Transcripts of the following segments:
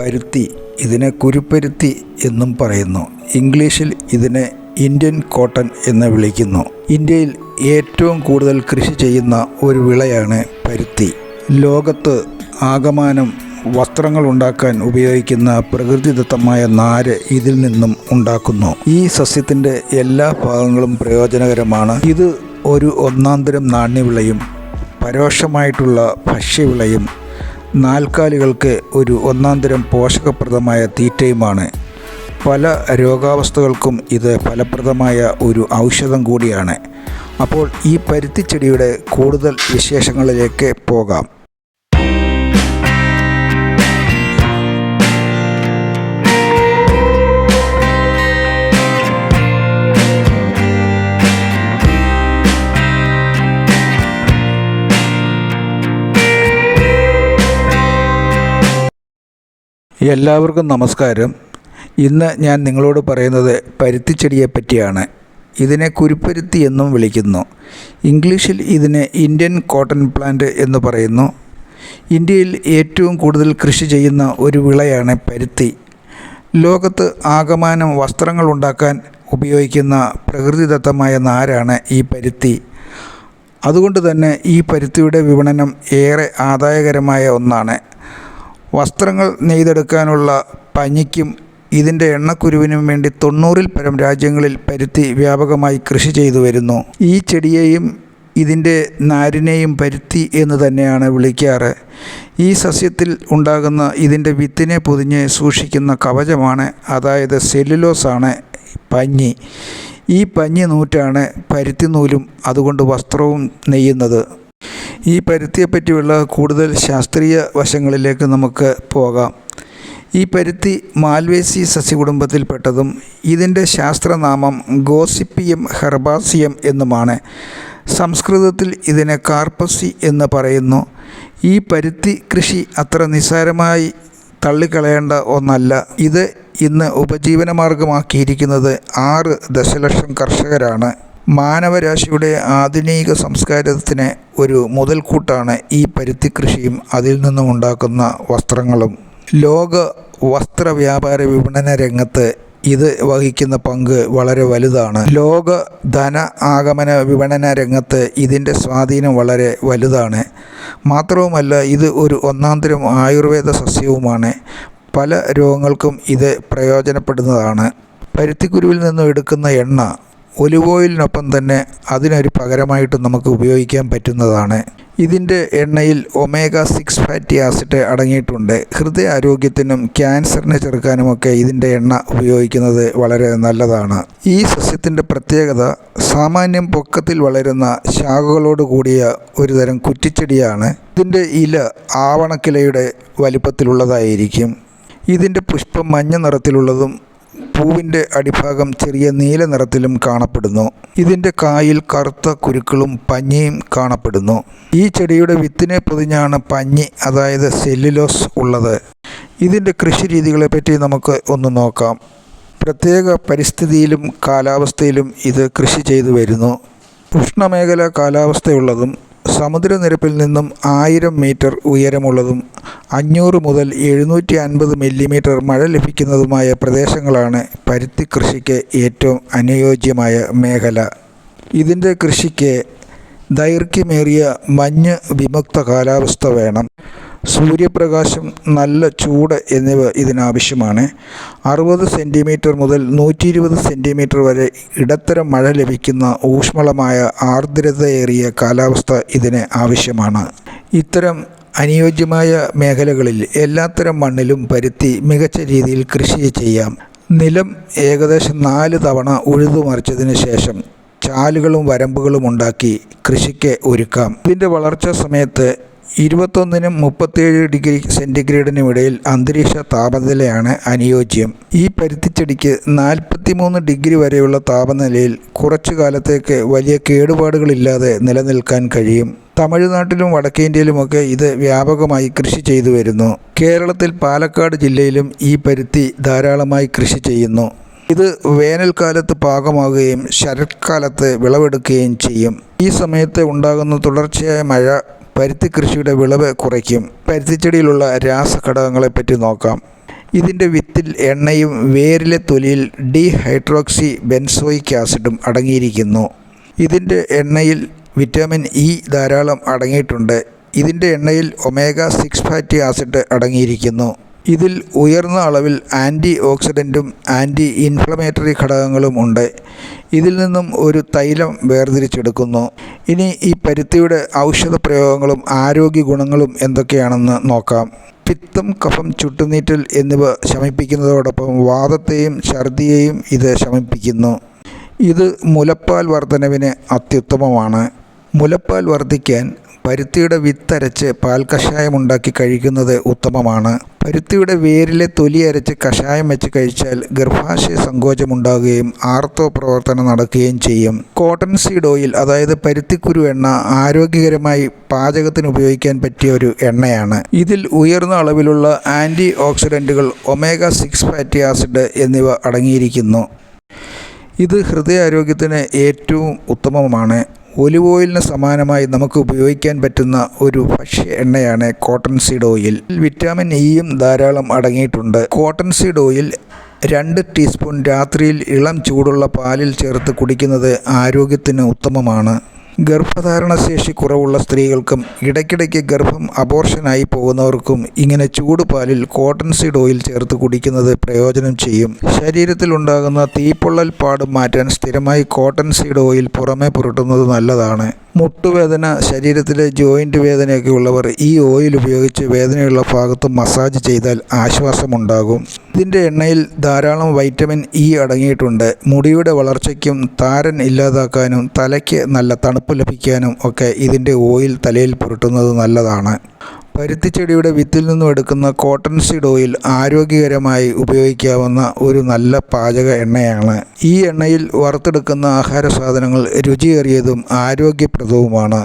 പരുത്തി ഇതിനെ കുരുപ്പരുത്തി എന്നും പറയുന്നു. ഇംഗ്ലീഷിൽ ഇതിനെ ഇന്ത്യൻ കോട്ടൺ എന്ന് വിളിക്കുന്നു. ഇന്ത്യയിൽ ഏറ്റവും കൂടുതൽ കൃഷി ചെയ്യുന്ന ഒരു വിളയാണ് പരുത്തി. ലോകത്ത് ആകമാനം വസ്ത്രങ്ങൾ ഉണ്ടാക്കാൻ ഉപയോഗിക്കുന്ന പ്രകൃതിദത്തമായ നാര് ഇതിൽ നിന്നും ഉണ്ടാക്കുന്നു. ഈ സസ്യത്തിന്റെ എല്ലാ ഭാഗങ്ങളും പ്രയോജനകരമാണ്. ഇത് ഒരു ഒന്നാന്തരം നാണ്യവിളയും പരോക്ഷമായിട്ടുള്ള ഭക്ഷ്യവിളയും നാൽക്കാലികൾക്ക് ഒരു ഒന്നാന്തരം പോഷകപ്രദമായ തീറ്റയുമാണ്. പല രോഗാവസ്ഥകൾക്കും ഇത് ഫലപ്രദമായ ഒരു ഔഷധം കൂടിയാണ്. അപ്പോൾ ഈ പരുത്തിച്ചെടിയുടെ കൂടുതൽ വിശേഷങ്ങളിലേക്ക് പോകാം. എല്ലാവർക്കും നമസ്കാരം. ഇന്ന് ഞാൻ നിങ്ങളോട് പറയുന്നത് പരുത്തിച്ചെടിയെ പറ്റിയാണ് ഇതിനെ കുരുപ്പരുത്തി എന്നും വിളിക്കുന്നു. ഇംഗ്ലീഷിൽ ഇതിനെ ഇന്ത്യൻ കോട്ടൺ പ്ലാന്റ് എന്ന് പറയുന്നു. ഇന്ത്യയിൽ ഏറ്റവും കൂടുതൽ കൃഷി ചെയ്യുന്ന ഒരു വിളയാണ് പരുത്തി. ലോകത്ത് ആകമാനം വസ്ത്രങ്ങൾ ഉണ്ടാക്കാൻ ഉപയോഗിക്കുന്ന പ്രകൃതിദത്തമായ നാരാണ് ഈ പരുത്തി. അതുകൊണ്ട് തന്നെ ഈ പരുത്തിയുടെ വിപണനം ഏറെ ആദായകരമായ ഒന്നാണ്. വസ്ത്രങ്ങൾ നെയ്തെടുക്കാനുള്ള പഞ്ഞിക്കും ഇതിന്റെ എണ്ണക്കുരുവിനും വേണ്ടി തൊണ്ണൂറിൽ പരം രാജ്യങ്ങളിൽ പരുത്തി വ്യാപകമായി കൃഷി ചെയ്തു വരുന്നു. ഈ ചെടിയെയും ഇതിന്റെ നാരിനെയും പരുത്തി എന്ന് തന്നെയാണ് വിളിക്കാറ്. ഈ സസ്യത്തിൽ ഉണ്ടാകുന്ന ഇതിന്റെ വിത്തിനെ പൊതിഞ്ഞ് സൂക്ഷിക്കുന്ന കവചമാണ് അതായത് സെല്ലുലോസാണ് പഞ്ഞി. ഈ പഞ്ഞി നൂറ്റാണ് പരുത്തി നൂലും അതുകൊണ്ട് വസ്ത്രവും നെയ്യുന്നത്. ഈ പരുത്തിയെപ്പറ്റിയുള്ള കൂടുതൽ ശാസ്ത്രീയ വശങ്ങളിലേക്ക് നമുക്ക് പോകാം. ഈ പരുത്തി മാൽവേസി സസ്യകുടുംബത്തിൽപ്പെട്ടതും ഇതിന്റെ ശാസ്ത്രനാമം ഗോസിപ്പിയം ഹെർബാസിയം എന്നുമാണ്. സംസ്കൃതത്തിൽ ഇതിനെ കാർപ്പസി എന്ന് പറയുന്നു. ഈ പരുത്തി കൃഷി അത്ര നിസ്സാരമായി തള്ളിക്കളയേണ്ട ഒന്നല്ല. ഇത് ഇന്ന് ഉപജീവനമാർഗമാക്കിയിരിക്കുന്നത് ആറ് ദശലക്ഷം കർഷകരാണ്. മാനവരാശിയുടെ ആധുനിക സംസ്കാരത്തിന് ഒരു മുതൽക്കൂട്ടാണ് ഈ പരുത്തി കൃഷിയും അതിൽ നിന്നും ഉണ്ടാക്കുന്ന വസ്ത്രങ്ങളും. ലോക വസ്ത്ര വ്യാപാര വിപണന രംഗത്ത് ഇത് വഹിക്കുന്ന പങ്ക് വളരെ വലുതാണ്. ലോക ധന ആഗമന വിപണന രംഗത്ത് ഇതിന്റെ സ്വാധീനം വളരെ വലുതാണ്. മാത്രവുമല്ല ഇത് ഒരു ഒന്നാന്തരം ആയുർവേദ സസ്യവുമാണ്. പല രോഗങ്ങൾക്കും ഇത് പ്രയോജനപ്പെടുന്നതാണ്. പരുത്തിക്കുരുവിൽ നിന്നും എടുക്കുന്ന എണ്ണ ഒലിവ് ഓയിലിനൊപ്പം തന്നെ അതിനൊരു പകരമായിട്ട് നമുക്ക് ഉപയോഗിക്കാൻ പറ്റുന്നതാണ്. ഇതിന്റെ എണ്ണയിൽ ഒമേഗ സിക്സ് ഫാറ്റി ആസിഡ് അടങ്ങിയിട്ടുണ്ട്. ഹൃദയ ആരോഗ്യത്തിനും ക്യാൻസറിനെ ചെറുക്കാനുമൊക്കെ ഇതിന്റെ എണ്ണ ഉപയോഗിക്കുന്നത് വളരെ നല്ലതാണ്. ഈ സസ്യത്തിന്റെ പ്രത്യേകത സാമാന്യം പൊക്കത്തിൽ വളരുന്ന ശാഖകളോട് കൂടിയ ഒരുതരം കുറ്റിച്ചെടിയാണ്. ഇതിന്റെ ഇല ആവണക്കിലയുടെ വലിപ്പത്തിലുള്ളതായിരിക്കും. ഇതിന്റെ പുഷ്പം മഞ്ഞ നിറത്തിലുള്ളതും പൂവിന്റെ അടിഭാഗം ചെറിയ നീല നിറത്തിലും കാണപ്പെടുന്നു. ഇതിന്റെ കായിൽ കറുത്ത കുരുക്കളും പഞ്ഞിയും കാണപ്പെടുന്നു. ഈ ചെടിയുടെ വിത്തിനെ പൊതിഞ്ഞാണ് പഞ്ഞി അതായത് സെല്ലുലോസ് ഉള്ളത്. ഇതിന്റെ കൃഷി രീതികളെ പറ്റി നമുക്ക് ഒന്ന് നോക്കാം. പ്രത്യേക പരിസ്ഥിതിയിലും കാലാവസ്ഥയിലും ഇത് കൃഷി ചെയ്തു വരുന്നു. ഉഷ്ണമേഖല കാലാവസ്ഥയുള്ളതും സമുദ്രനിരപ്പിൽ നിന്നും ആയിരം മീറ്റർ ഉയരമുള്ളതും അഞ്ഞൂറ് മുതൽ എഴുന്നൂറ്റി അൻപത് മില്ലിമീറ്റർ മഴ ലഭിക്കുന്നതുമായ പ്രദേശങ്ങളാണ് പരുത്തി കൃഷിക്ക് ഏറ്റവും അനുയോജ്യമായ മേഖല. ഇതിന്റെ കൃഷിക്ക് ദൈർഘ്യമേറിയ മഞ്ഞ് വിമുക്ത കാലാവസ്ഥ വേണം. സൂര്യപ്രകാശം നല്ല ചൂട് എന്നിവ ഇതിനാവശ്യമാണ്. അറുപത് സെന്റിമീറ്റർ മുതൽ നൂറ്റി ഇരുപത് സെന്റിമീറ്റർ വരെ ഇടത്തരം മഴ ലഭിക്കുന്ന ഊഷ്മളമായ ആർദ്രതയേറിയ കാലാവസ്ഥ ഇതിന് ആവശ്യമാണ്. ഇത്തരം അനുയോജ്യമായ മേഖലകളിൽ എല്ലാത്തരം മണ്ണിലും പരുത്തി മികച്ച രീതിയിൽ കൃഷി ചെയ്യാം. നിലം ഏകദേശം നാല് തവണ ഉഴുതുമറിച്ചതിന് ശേഷം ചാലുകളും വരമ്പുകളും ഉണ്ടാക്കി കൃഷിക്ക് ഒരുക്കാം. ഇതിന്റെ വളർച്ചാ സമയത്ത് ഇരുപത്തൊന്നിനും മുപ്പത്തേഴ് ഡിഗ്രി സെന്റിഗ്രേഡിനും ഇടയിൽ അന്തരീക്ഷ താപനിലയാണ് അനുയോജ്യം. ഈ പരുത്തിച്ചെടിക്ക് നാൽപ്പത്തിമൂന്ന് ഡിഗ്രി വരെയുള്ള താപനിലയിൽ കുറച്ചു കാലത്തേക്ക് വലിയ കേടുപാടുകളില്ലാതെ നിലനിൽക്കാൻ കഴിയും. തമിഴ്നാട്ടിലും വടക്കേന്ത്യയിലുമൊക്കെ ഇത് വ്യാപകമായി കൃഷി ചെയ്തു വരുന്നു. കേരളത്തിൽ പാലക്കാട് ജില്ലയിലും ഈ പരുത്തി ധാരാളമായി കൃഷി ചെയ്യുന്നു. ഇത് വേനൽക്കാലത്ത് പാകമാകുകയും ശരത്കാലത്ത് വിളവെടുക്കുകയും ചെയ്യും. ഈ സമയത്ത് ഉണ്ടാകുന്ന തുടർച്ചയായ മഴ പരുത്തി കൃഷിയുടെ വിളവ് കുറയ്ക്കും. പരുത്തിച്ചെടിയിലുള്ള രാസഘടകങ്ങളെപ്പറ്റി നോക്കാം. ഇതിന്റെ വിത്തിൽ എണ്ണയും വേരിലെ തൊലിയിൽ ഡീഹൈഡ്രോക്സി ബെൻസോയിക് ആസിഡും അടങ്ങിയിരിക്കുന്നു. ഇതിന്റെ എണ്ണയിൽ വിറ്റാമിൻ ഇ ധാരാളം അടങ്ങിയിട്ടുണ്ട്. ഇതിന്റെ എണ്ണയിൽ ഒമേഗ സിക്സ് ഫാറ്റി ആസിഡ് അടങ്ങിയിരിക്കുന്നു. ഇതിൽ ഉയർന്ന അളവിൽ ആന്റി ഓക്സിഡന്റും ആന്റി ഇൻഫ്ലമേറ്ററി ഘടകങ്ങളും ഉണ്ട്. ഇതിൽ നിന്നും ഒരു തൈലം വേർതിരിച്ചെടുക്കുന്നു. ഇനി ഈ പരുത്തിയുടെ ഔഷധ പ്രയോഗങ്ങളും ആരോഗ്യ ഗുണങ്ങളും എന്തൊക്കെയാണെന്ന് നോക്കാം. പിത്തം കഫം ചുട്ടുനീറ്റൽ എന്നിവ ശമിപ്പിക്കുന്നതോടൊപ്പം വാദത്തെയും ഛർദിയെയും ഇത് ശമിപ്പിക്കുന്നു. ഇത് മുലപ്പാൽ വർധനവിന് അത്യുത്തമമാണ്. മുലപ്പാൽ വർദ്ധിക്കാൻ പരുത്തിയുടെ വിത്തരച്ച് പാൽ കഷായം ഉണ്ടാക്കി കഴിക്കുന്നത് ഉത്തമമാണ്. പരുത്തിയുടെ വേരിലെ തൊലി അരച്ച് കഷായം വെച്ച് കഴിച്ചാൽ ഗർഭാശയ സങ്കോചമുണ്ടാകുകയും ആർത്തോ പ്രവർത്തനം നടക്കുകയും ചെയ്യും. കോട്ടൺ സീഡ് ഓയിൽ അതായത് പരുത്തിക്കുരു എണ്ണ ആരോഗ്യകരമായി പാചകത്തിന് ഉപയോഗിക്കാൻ പറ്റിയ ഒരു എണ്ണയാണ്. ഇതിൽ ഉയർന്ന അളവിലുള്ള ആന്റി ഓക്സിഡന്റുകൾ ഒമേഗ സിക്സ് ഫാറ്റി ആസിഡ് എന്നിവ അടങ്ങിയിരിക്കുന്നു. ഇത് ഹൃദയാരോഗ്യത്തിന് ഏറ്റവും ഉത്തമമാണ് ഒലിവ് ഓയിലിന് സമാനമായി നമുക്ക് ഉപയോഗിക്കാൻ പറ്റുന്ന ഒരു ഭക്ഷ്യ എണ്ണയാണ് കോട്ടൺ സീഡ് ഓയിൽ. വിറ്റാമിൻ ഇയും ധാരാളം അടങ്ങിയിട്ടുണ്ട്. കോട്ടൺ സീഡ് ഓയിൽ രണ്ട് ടീസ്പൂൺ രാത്രിയിൽ ഇളം ചൂടുള്ള പാലിൽ ചേർത്ത് കുടിക്കുന്നത് ആരോഗ്യത്തിന് ഉത്തമമാണ്. ഗർഭധാരണ ശേഷി കുറവുള്ള സ്ത്രീകൾക്കും ഇടയ്ക്കിടയ്ക്ക് ഗർഭം അബോർഷനായി പോകുന്നവർക്കും ഇങ്ങനെ ചൂടുപാലിൽ കോട്ടൺ സീഡ് ഓയിൽ ചേർത്ത് കുടിക്കുന്നത് പ്രയോജനം ചെയ്യും. ശരീരത്തിലുണ്ടാകുന്ന തീപ്പൊള്ളൽ പാട് മാറ്റാൻ സ്ഥിരമായി കോട്ടൺ സീഡ് ഓയിൽ പുറമെ പുരട്ടുന്നത് നല്ലതാണ്. മുട്ടുവേദന ശരീരത്തിലെ ജോയിന്റ് വേദനയൊക്കെ ഉള്ളവർ ഈ ഓയിൽ ഉപയോഗിച്ച് വേദനയുള്ള ഭാഗത്ത് മസാജ് ചെയ്താൽ ആശ്വാസമുണ്ടാകും. ഇതിന്റെ എണ്ണയിൽ ധാരാളം വൈറ്റമിൻ ഇ അടങ്ങിയിട്ടുണ്ട്. മുടിയുടെ വളർച്ചയ്ക്കും താരൻ ഇല്ലാതാക്കാനും തലയ്ക്ക് നല്ല തണുപ്പ് ലഭിക്കാനും ഒക്കെ ഇതിന്റെ ഓയിൽ തലയിൽ പുരട്ടുന്നത് നല്ലതാണ്. പരുത്തിച്ചെടിയുടെ വിത്തിൽ നിന്നും എടുക്കുന്ന കോട്ടൺ സീഡ് ഓയിൽ ആരോഗ്യകരമായി ഉപയോഗിക്കാവുന്ന ഒരു നല്ല പാചക എണ്ണയാണ്. ഈ എണ്ണയിൽ വറുത്തെടുക്കുന്ന ആഹാര സാധനങ്ങൾ രുചിയേറിയതും ആരോഗ്യപ്രദവുമാണ്.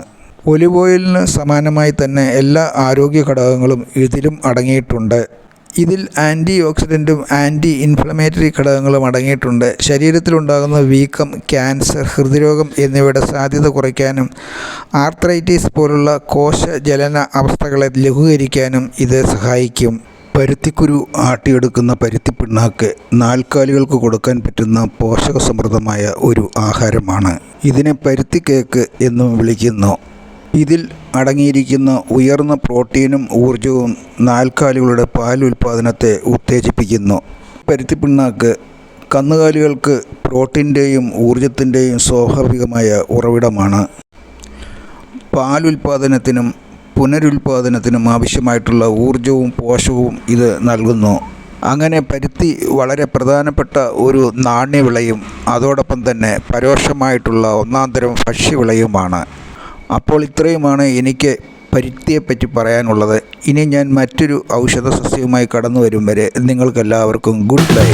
ഒലിവ് ഓയിലിന് സമാനമായി തന്നെ എല്ലാ ആരോഗ്യ ഘടകങ്ങളും ഇതിലും അടങ്ങിയിട്ടുണ്ട്. ഇതിൽ ആന്റി ഓക്സിഡന്റും ആന്റി ഇൻഫ്ലമേറ്ററി ഘടകങ്ങളും അടങ്ങിയിട്ടുണ്ട്. ശരീരത്തിലുണ്ടാകുന്ന വീക്കം ക്യാൻസർ ഹൃദ്രോഗം എന്നിവയുടെ സാധ്യത കുറയ്ക്കാനും ആർത്രൈറ്റിസ് പോലുള്ള കോശജലന അവസ്ഥകളെ ലഘൂകരിക്കാനും ഇത് സഹായിക്കും. പരുത്തിക്കുരു ആട്ടിയെടുക്കുന്ന പരുത്തി പിണ്ണാക്ക് നാൽക്കാലികൾക്ക് കൊടുക്കാൻ പറ്റുന്ന പോഷകസമൃദ്ധമായ ഒരു ആഹാരമാണ്. ഇതിനെ പരുത്തി കേക്ക് എന്നും വിളിക്കുന്നു. ഇതിൽ അടങ്ങിയിരിക്കുന്ന ഉയർന്ന പ്രോട്ടീനും ഊർജവും നാൽക്കാലികളുടെ പാൽ ഉൽപ്പാദനത്തെ ഉത്തേജിപ്പിക്കുന്നു. പരുത്തിപ്പിണ്ണാക്ക് കന്നുകാലികൾക്ക് പ്രോട്ടീന്റെയും ഊർജത്തിന്റെയും സ്വാഭാവികമായ ഉറവിടമാണ്. പാൽ പാലുൽപാദനത്തിനും പുനരുൽപാദനത്തിനും ആവശ്യമായിട്ടുള്ള ഊർജവും പോഷകവും ഇത് നൽകുന്നു. അങ്ങനെ പരുത്തി വളരെ പ്രധാനപ്പെട്ട ഒരു നാണ്യവിളയും അതോടൊപ്പം തന്നെ പരോക്ഷമായിട്ടുള്ള ഒന്നാം തരം ഭക്ഷ്യവിളയുമാണ്. അപ്പോൾ ഇത്രയുമാണ് എനിക്ക് പരുത്തിയെപ്പറ്റി പറയാനുള്ളത്. ഇനി ഞാൻ മറ്റൊരു ഔഷധ സസ്യവുമായി കടന്നു വരും വരെ നിങ്ങൾക്കെല്ലാവർക്കും ഗുഡ് ബൈ.